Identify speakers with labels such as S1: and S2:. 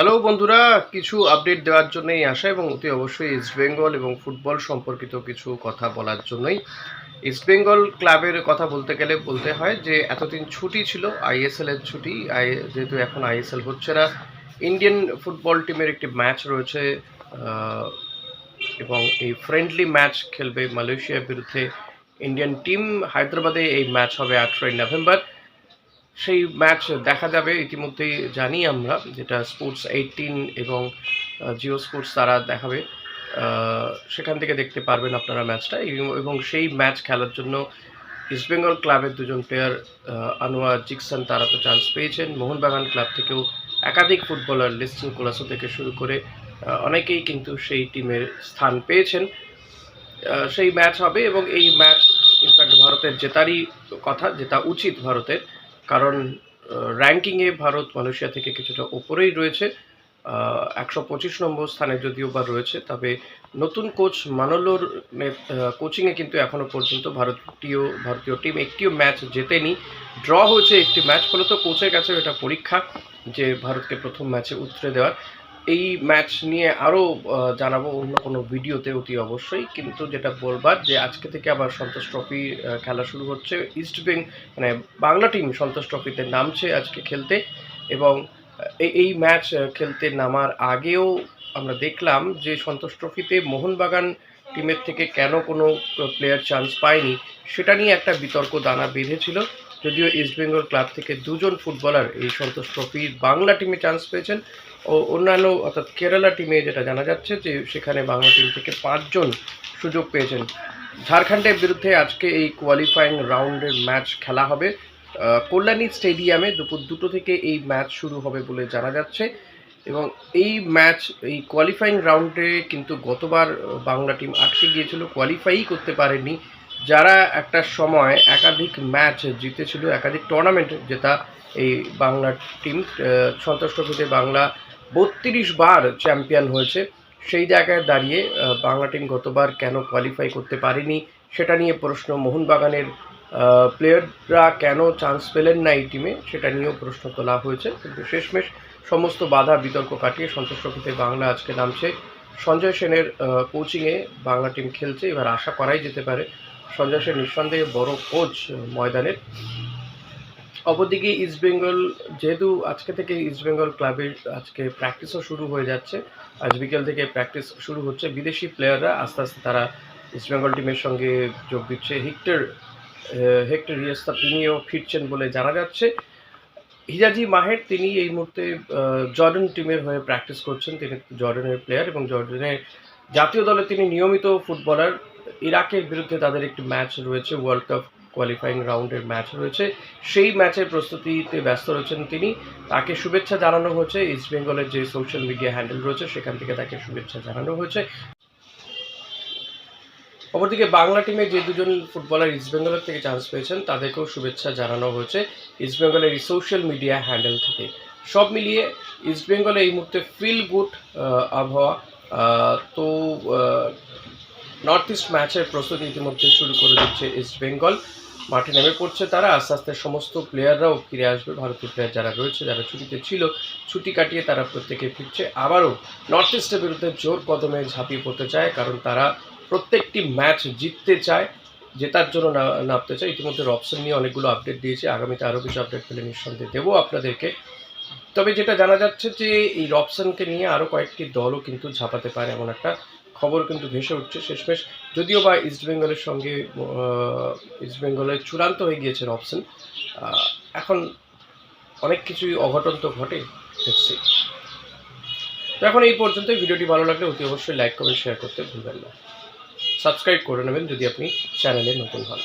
S1: Hello বন্ধুরা, কিছু update দেওয়ার জন্যই আসা এবং অতি অবশ্যই ইস্ট বেঙ্গল এবং ফুটবল সম্পর্কিত কিছু কথা বলার জন্যই। ইস্ট বেঙ্গল ক্লাবের কথা বলতে গেলে বলতে হয় যে, এতদিন ছুটি ছিল আইএসএল এর ছুটি। আই যেহেতু এখন আইএসএল হচ্ছে না ইন্ডিয়ান ফুটবল টিমের একটি ম্যাচ রয়েছে এবং এই ফ্রেন্ডলি ম্যাচ খেলবে মালয়েশিয়ার বিরুদ্ধে ইন্ডিয়ান টিম হায়দ্রাবাদে এই ম্যাচ হবে আঠেরোই নভেম্বর। সেই ম্যাচ দেখা যাবে ইতিমধ্যেই জানি আমরা, যেটা স্পোর্টস এইটিন এবং জিও স্পোর্টস তারা দেখাবে। সেখান থেকে দেখতে পারবেন আপনারা ম্যাচটা এবং- সেই ম্যাচ খেলার জন্য ইস্টবেঙ্গল ক্লাবের দুজন প্লেয়ার আনোয়ার জিকসন তারা তো চান্স পেয়েছেন। মোহনবাগান ক্লাব থেকেও একাধিক ফুটবলার লিস্টন কোলাসো থেকে শুরু করে অনেকেই কিন্তু সেই টিমের স্থান পেয়েছেন। সেই ম্যাচ হবে এবং এই ম্যাচ ইনফ্যাক্ট ভারতের জেতারই কথা যেটা উচিত ভারতের। কারণ র্যাঙ্কিংয়ে ভারত মালয়েশিয়া থেকে কিছুটা ওপরেই রয়েছে। একশো পঁচিশ নম্বর স্থানে যদিও বা রয়েছে, তবে নতুন কোচ মানলোর কোচিংয়ে কিন্তু এখনও পর্যন্ত ভারতীয় ভারতীয় টিম একটিও ম্যাচ জেতেনি। ড্র হয়েছে একটি ম্যাচ ফলত কোচের কাছে এটা পরীক্ষা যে ভারতকে প্রথম ম্যাচে উতরে দেওয়ার। এই ম্যাচ নিয়ে আরও জানাব অন্য কোনো ভিডিওতে অতি অবশ্যই। কিন্তু যেটা বলবার যে আজকে থেকে আবার সন্তোষ ট্রফি খেলা শুরু হচ্ছে। ইস্ট বেঙ্গ মানে বাংলা টিম সন্তোষ ট্রফিতে নামছে আজকে খেলতে। এবং এই এই ম্যাচ খেলতে নামার আগেও আমরা দেখলাম যে সন্তোষ ট্রফিতে মোহনবাগান টিমের থেকে কেন কোনো প্লেয়ার চান্স পায়নি, সেটা নিয়ে একটা বিতর্ক দানা বেঁধেছিল। যদিও ইস্টবেঙ্গল ক্লাব থেকে দুজন ফুটবলার এই সন্তোষ ট্রফির বাংলা টিমে চান্স পেয়েছেন ও অন্যান্য অর্থাৎ কেরালা টিমে যেটা জানা যাচ্ছে যে সেখানে বাংলা টিম থেকে পাঁচজন সুযোগ পেয়েছেন। ঝাড়খণ্ডের বিরুদ্ধে আজকে এই কোয়ালিফাইং রাউন্ডের ম্যাচ খেলা হবে। কল্যাণী স্টেডিয়ামে দুপুর দুটো থেকে এই ম্যাচ শুরু হবে বলে জানা যাচ্ছে এবং এই ম্যাচ এই কোয়ালিফাইং রাউন্ডে কিন্তু গতবার বাংলা টিম আটকে গিয়েছিল কোয়ালিফাই করতে পারেনি। যারা একটা সময় একাধিক ম্যাচ জিতেছিল, একাধিক টুর্নামেন্ট যেটা এই বাংলা টিম সন্তোষ ট্রফিতে বাংলা বত্রিশ বার চ্যাম্পিয়ন হয়েছে। সেই জায়গায় দাঁড়িয়ে বাংলা টিম গতবার কেন কোয়ালিফাই করতে পারেনি সেটা নিয়ে প্রশ্ন মোহনবাগানের প্লেয়াররা কেন চান্স পেলেন না এই টিমে সেটা নিয়েও প্রশ্ন তোলা হয়েছে। কিন্তু শেষমেশ সমস্ত বাধা বিতর্ক কাটিয়ে সন্তোষ ট্রফিতে বাংলা আজকে নামছে। সঞ্জয় সেনের কোচিংয়ে বাংলা টিম খেলছে, এবার আশা করাই যেতে পারে সঞ্জয় সেন নিঃসন্দেহে বড় কোচ ময়দানের। অপরদিকে ইস্টবেঙ্গল যেহেতু আজকে থেকে ইস্টবেঙ্গল ক্লাবের আজকে প্র্যাকটিসও শুরু হয়ে যাচ্ছে, আজ বিকেল থেকে প্র্যাকটিস শুরু হচ্ছে। বিদেশি প্লেয়াররা আস্তে আস্তে তারা ইস্টবেঙ্গল টিমের সঙ্গে যোগ দিচ্ছে। হিক্টর হেক্টর রিয়াস্তা তিনিও ফিরছেন বলে জানা যাচ্ছে। হিজাজি মাহের তিনি এই মুহূর্তে জর্ডান টিমের হয়ে প্র্যাকটিস করছেন। তিনি জর্ডানের প্লেয়ার এবং জর্ডানের জাতীয় দলে তিনি নিয়মিত ফুটবলার ইরাকের বিরুদ্ধে তাদের একটি ম্যাচ রয়েছে ওয়ার্ল্ড কাপ কোয়ালিফাইং রাউন্ডের ম্যাচ রয়েছে। সেই ম্যাচের প্রস্তুতিতে ব্যস্ত রয়েছেন তিনি। তাকে শুভেচ্ছা জানানো হয়েছে। ইস্ট বেঙ্গলের যে সোশ্যাল মিডিয়া হ্যান্ডেল রয়েছে, সেখান থেকে তাকে শুভেচ্ছা জানানো হয়েছে। অপরদিকে বাংলা টিমে যে দুজন ফুটবলার ইস্ট বেঙ্গলের থেকে চান্স পেয়েছেন, তাদেরকেও শুভেচ্ছা জানানো হয়েছে ইস্ট বেঙ্গলের এই সোশ্যাল মিডিয়া হ্যান্ডেল থেকে। সব মিলিয়ে ইস্ট বেঙ্গলে এই মুহূর্তে ফিল গুড আবহাওয়া। তো নর্থ ইস্ট ম্যাচের প্রস্তুতি ইতিমধ্যে শুরু করে দিচ্ছে ইস্ট বেঙ্গল মাঠে নেমে পড়ছে তারা। আস্তে আস্তে সমস্ত প্লেয়াররাও ফিরে আসবে। ভারতীয় প্লেয়ার যারা রয়েছে, যারা ছুটিতে ছিল, ছুটি কাটিয়ে তারা প্রত্যেকে ফিরছে। আবারও নর্থ ইস্টের বিরুদ্ধে জোর কদমে ঝাঁপিয়ে পড়তে চায়, কারণ তারা প্রত্যেকটি ম্যাচ জিততে চায়, জেতার জন্য নামতে চায়। ইতিমধ্যে রপশন নিয়ে অনেকগুলো আপডেট দিয়েছে। আগামীতে আরও কিছু আপডেট পেলে নিঃসন্দেহে দেবো আপনাদেরকে। তবে যেটা জানা যাচ্ছে যে এই রপশনকে নিয়ে আরও কয়েকটি দলও কিন্তু ঝাঁপাতে পারে এমন একটা খবর কিন্তু ভেসে উঠছে শেষমেশ। যদিও বা ইস্টবেঙ্গলের সঙ্গে ইস্টবেঙ্গলের চূড়ান্ত হয়ে গিয়েছে আহ, এখন অনেক কিছুই অঘটন তো ঘটে দেখছি তো এখন এই পর্যন্ত ভিডিওটি ভালো লাগলে অতি অবশ্যই লাইক কমেন্ট শেয়ার করতে ভুলবেন না। সাবস্ক্রাইব করে নেবেন যদি আপনি চ্যানেলে নতুন হন.